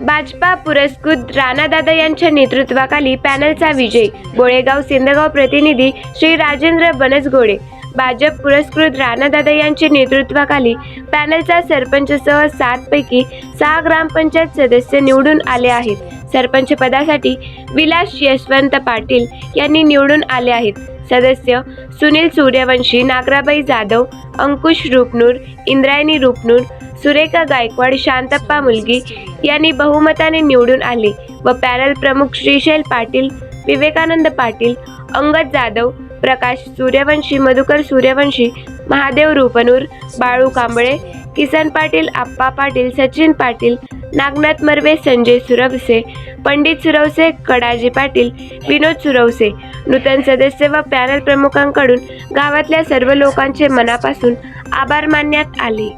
भाजपा पुरस्कृत राणादादा यांच्या नेतृत्वाखाली पॅनलचा विजय. बोळेगाव सिंदगाव प्रतिनिधी श्री राजेंद्र बनसगोडे. भाजप पुरस्कृत राणादादा यांच्या नेतृत्वाखाली पॅनलचा सरपंचसह सातपैकी सहा ग्रामपंचायत सदस्य निवडून आले आहेत. सरपंच पदासाठी विलास यशवंत पाटील यांनी निवडून आले आहेत. सदस्य सुनील सूर्यवंशी नागराबाई जाधव अंकुश रूपनूर इंद्रायणी रूपनूर सुरेखा गायकवाड शांतप्पा मुलगी यांनी बहुमताने निवडून आले व पॅनल प्रमुख श्रीशैल पाटील विवेकानंद पाटील अंगद जाधव प्रकाश सूर्यवंशी मधुकर सूर्यवंशी महादेव रूपनूर बाळू कांबळे किसन पाटील आप्पा पाटील सचिन पाटील नागनाथ मर्वे संजय सुरवसे पंडित सुरवसे कडाजी पाटील विनोद सुरवसे नूतन सदस्य व पॅनल प्रमुखांकडून गावातल्या सर्व लोकांचे मनापासून आभार मानण्यात आले.